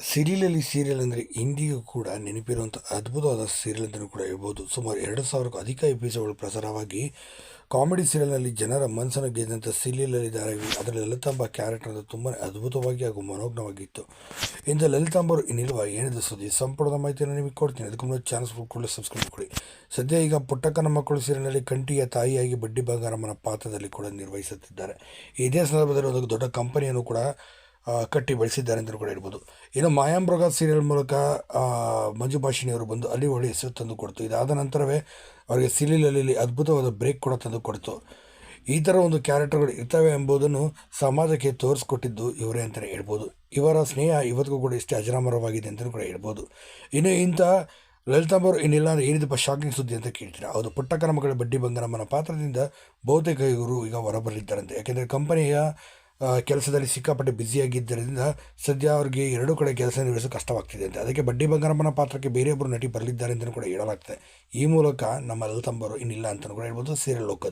ಸಿರಿಲಲ್ಲಿ serial ಅಂದರೆ ಇಂದಿಗೂ ಕೂಡ ನೆನಪಿರುವಂಥ ಅದ್ಭುತವಾದ ಸೀರಿಯಲ್ ಅಂತಲೂ ಕೂಡ ಹೇಳ್ಬೋದು. ಸುಮಾರು ಎರಡು ಸಾವಿರಕ್ಕೂ ಅಧಿಕ ಎಪಿಸೋಡ್ಗಳು ಪ್ರಸಾರವಾಗಿ ಕಾಮಿಡಿ ಸೀರಿಯಲ್ನಲ್ಲಿ ಜನರ ಮನಸ್ಸನ್ನು ಗೆದ್ದಂಥ ಸೀರಿಯಲಲ್ಲಿ ಧಾರಾವಿ ಅದರ ಲಲಿತಾಂಬ ಕ್ಯಾರೆಕ್ಟರ್ ಅದು ತುಂಬಾ ಅದ್ಭುತವಾಗಿ ಹಾಗೂ ಮನೋಜ್ಞವಾಗಿತ್ತು. ಇಂದು ಲಲಿತಾಂಬರು ಇನ್ನಿಲ್ವ ಏನಿದೆ ಸುದ್ದಿ ಸಂಪೂರ್ಣ ಮಾಹಿತಿಯನ್ನು ನಿಮಗೆ ಕೊಡ್ತೀನಿ. ಅದಕ್ಕೂ ಮುಂದೆ ಚಾನಲ್ಸ್ ಕೂಡ ಸಬ್ಸ್ಕ್ರೈಬ್ ಕೊಡಿ ಸದ್ಯ ಈಗ ಪುಟ್ಟಕ್ಕನ ಮಕ್ಕಳು ಸೀರಿಯಲ್ನಲ್ಲಿ ಕಂಠಿಯ ತಾಯಿಯಾಗಿ ಬಡ್ಡಿ ಬಂಗಾರಮ್ಮನ ಪಾತ್ರದಲ್ಲಿ ಕೂಡ ನಿರ್ವಹಿಸುತ್ತಿದ್ದಾರೆ. ಇದೇ ಸಂದರ್ಭದಲ್ಲಿ ಒಂದು ದೊಡ್ಡ ಕಂಪನಿಯನ್ನು ಕೂಡ ಕಟ್ಟಿ ಬೆಳೆಸಿದ್ದಾರೆ ಅಂತಲೂ ಕೂಡ ಹೇಳ್ಬೋದು. ಇನ್ನು ಮಾಯಾಂಬ್ರಗ ಸೀರಿಯಲ್ ಮೂಲಕ ಮಂಜು ಭಾಷಿಣಿಯವರು ಬಂದು ಅಲ್ಲಿ ಒಳ್ಳೆ ಹೆಸರು ತಂದು ಕೊಡ್ತು. ಇದಾದ ನಂತರವೇ ಅವರಿಗೆ ಸೀರಿಯಲಲ್ಲಿ ಅದ್ಭುತವಾದ ಬ್ರೇಕ್ ಕೂಡ ತಂದು ಕೊಡ್ತು. ಈ ಥರ ಒಂದು ಕ್ಯಾರೆಕ್ಟರ್ಗಳು ಇರ್ತವೆ ಎಂಬುದನ್ನು ಸಮಾಜಕ್ಕೆ ತೋರಿಸ್ಕೊಟ್ಟಿದ್ದು ಇವರೇ ಅಂತಲೇ ಹೇಳ್ಬೋದು. ಇವರ ಸ್ನೇಹ ಇವತ್ತಿಗೂ ಕೂಡ ಇಷ್ಟೇ ಅಜರಾಮರವಾಗಿದೆ ಅಂತಲೂ ಕೂಡ ಹೇಳ್ಬೋದು. ಇನ್ನು ಇಂಥ ಲಲಿತಾಂಬರು ಇನ್ನಿಲ್ಲ ಅಂದರೆ ಏನಿದಪ್ಪ ಶಾಕಿಂಗ್ ಸುದ್ದಿ ಅಂತ ಕೇಳ್ತೀರಾ? ಹೌದು ಪುಟ್ಟ ಮಗಳ ಬಡ್ಡಿ ಬಂಗಾರಮ್ಮನ ಪಾತ್ರದಿಂದ ಬಹುತೇಕ ಇವರು ಈಗ ಹೊರಬರಲಿದ್ದಾರಂತೆ. ಯಾಕೆಂದರೆ ಕಂಪನಿಯ ಕೆಲಸದಲ್ಲಿ ಸಿಕ್ಕಾಪಟ್ಟೆ ಬ್ಯುಸಿಯಾಗಿದ್ದರಿಂದ ಸದ್ಯ ಅವ್ರಿಗೆ ಎರಡೂ ಕಡೆ ಕೆಲಸ ನಿರ್ವಹಿಸಲು ಕಷ್ಟವಾಗ್ತಿದೆ ಅಂತ. ಅದಕ್ಕೆ ಬಡ್ಡಿ ಬಂಗಾರಮ್ಮನ ಪಾತ್ರಕ್ಕೆ ಬೇರೆಯೊಬ್ಬರು ನಟಿ ಬರಲಿದ್ದಾರೆ ಅಂತಲೂ ಕೂಡ ಹೇಳಲಾಗ್ತದೆ. ಈ ಮೂಲಕ ನಮ್ಮ ಲಲಿತಂಬರು ಇನ್ನಿಲ್ಲ ಅಂತಲೂ ಕೂಡ ಹೇಳ್ಬೋದು ಸೀರಿಯಲ್ ಲೋಕದಲ್ಲಿ.